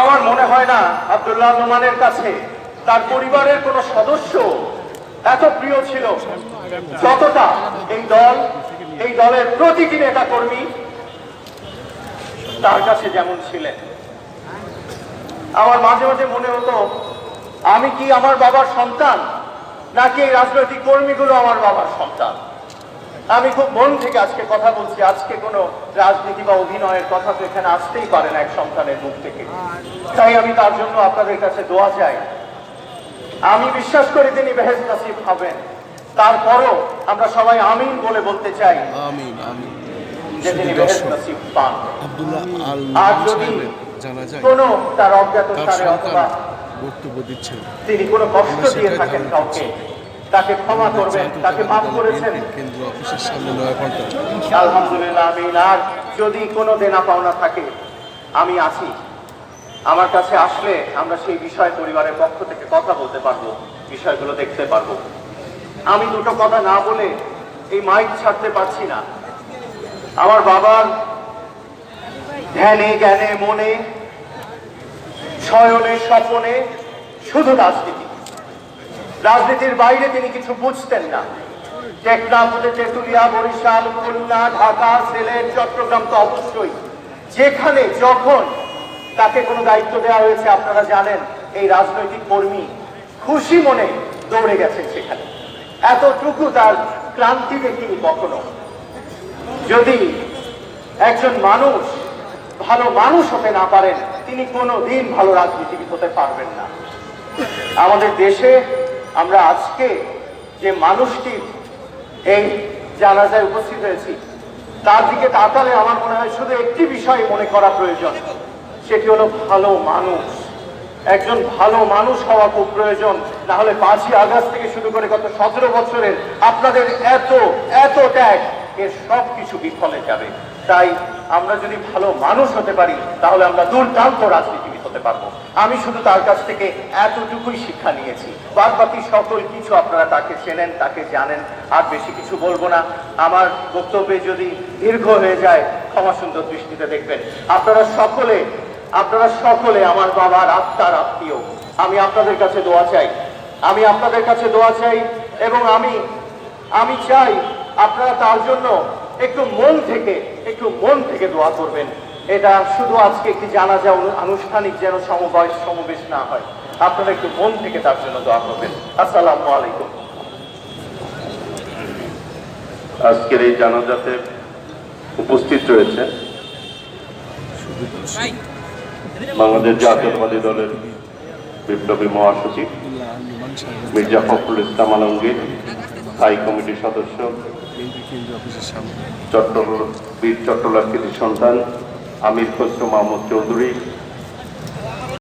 আমার মনে হয় না আব্দুল্লাহ নোমানের কাছে তার পরিবারের কোনো সদস্য এত প্রিয় ছিল। যতটা এই দল, এই দলের প্রতিটি নেতা কর্মী তার কাছে যেমন ছিলেন। আমার মাঝে মাঝে মনে হতো, আমি কি আমার বাবার সন্তান, নাকি এই রাজনৈতিক কর্মীগুলো আমার বাবার সন্তান? আমি খুব মন থেকে আজকে কথা বলছি। আজকে কোনো রাজনীতি বা অভিনয়ের কথা তো এখানে আসতেই পারে না এক সন্তানের মুখ থেকে। তাই আমি তার জন্য আপনাদের কাছে দোয়া চাই। আমি বিশ্বাস করি তিনি বেহেজ নাসিব হবেন। তারপরও আমরা সবাই আমিন বলে বলতে চাই আমিন আমিন। যে তিনি বেহেজ নাসিব পান। আর যদি কোনো তার অজ্ঞাত স্থানে অথবা বক্তব্য দিচ্ছেন। তিনি কোনো কষ্ট দিয়ে থাকেন কাউকে তাকে ক্ষমা করবেন তাকে মাফ করেছেন। আলহামদুলিল্লাহ আমিন। আর যদি কোনো দেনা পাওনা থাকে আমি আছি। আমার কাছে আসলে আমরা সেই বিষয় পরিবারের পক্ষ থেকে কথা বলতে পারব বিষয়গুলো দেখতে পারব। আমি দুটো কথা না বলে এই মাইক ছাড়তে পারছি না। আমার বাবার ধ্যানে জ্ঞানে মনে শয়নে স্বপনে শুধু রাজনীতি। রাজনীতির বাইরে তিনি কিছু বুঝতেন না। টেকনাফ তেঁতুলিয়া বরিশাল, খুলনা, ঢাকা, সিলেট, চট্টগ্রাম তো অবশ্যই। যেখানে, যখন তাকে কোনো দায়িত্ব দেওয়া হয়েছে, আপনারা জানেন, এই রাজনৈতিক কর্মী খুশি মনে দৌড়ে গেছেন সেখানে। এতটুকু তার ক্লান্তি দেখিনি কখনো। যদি একজন মানুষ ভালো মানুষ হতে না পারেন, তিনি কোনো দিন ভালো রাজনীতিবিদ হতে পারবেন না। আমাদের দেশে আমরা আজকে যে মানুষটি এই জানাজায় উপস্থিত হয়েছি, তার দিকে তাকালে আমার মনে হয় শুধু একটি বিষয় মনে করা প্রয়োজন, সেটি হলো ভালো মানুষ। একজন ভালো মানুষ হওয়া খুব প্রয়োজন, না হলে পাঁচই আগস্ট থেকে শুরু করে গত সতেরো বছরের আপনাদের এত এত ত্যাগ এর সব কিছু বিফলে যাবে। তাই আমরা যদি ভালো মানুষ হতে পারি, তাহলে আমরা দুর্দান্ত রাজনীতিবিদ হতে পারব। আমি শুধু তার কাছ থেকে এতটুকুই শিক্ষা নিয়েছি। বাদ বাকি সকল কিছু আপনারা তাকে চেনেন, তাকে জানেন, আর বেশি কিছু বলব না। আমার বক্তব্যে যদি দীর্ঘ হয়ে যায়, ক্ষমা সুন্দর দৃষ্টিতে দেখবেন। আপনারা সকলে আপনারা সকলে আমার বাবার আত্মার আত্মীয়। আমি আপনাদের কাছে দোয়া চাই। আমি আপনাদের কাছে দোয়া চাই এবং আমি আমি চাই আপনারা তার জন্য একটু মন থেকে, একটু মন থেকে দোয়া করবেন। এটা শুধু আজকে একটি জানাজা আনুষ্ঠানিক যেন সমবয়স সমাবেশ না হয়। আপনারা একটু মন থেকে তার জন্য দোয়া করবেন। আসসালামু আলাইকুম। আজকের এই জানাজাতে উপস্থিত রয়েছে বাংলাদেশ জাতীয়তাবাদী দলের বিপ্লবী মহাসচিব মির্জা ফখরুল ইসলাম আলমগীর স্থায়ী কমিটির সদস্য চট্টগ্রাম বীর চট্টলাকৃতির সন্তান আমির খসরু মাহমুদ চৌধুরী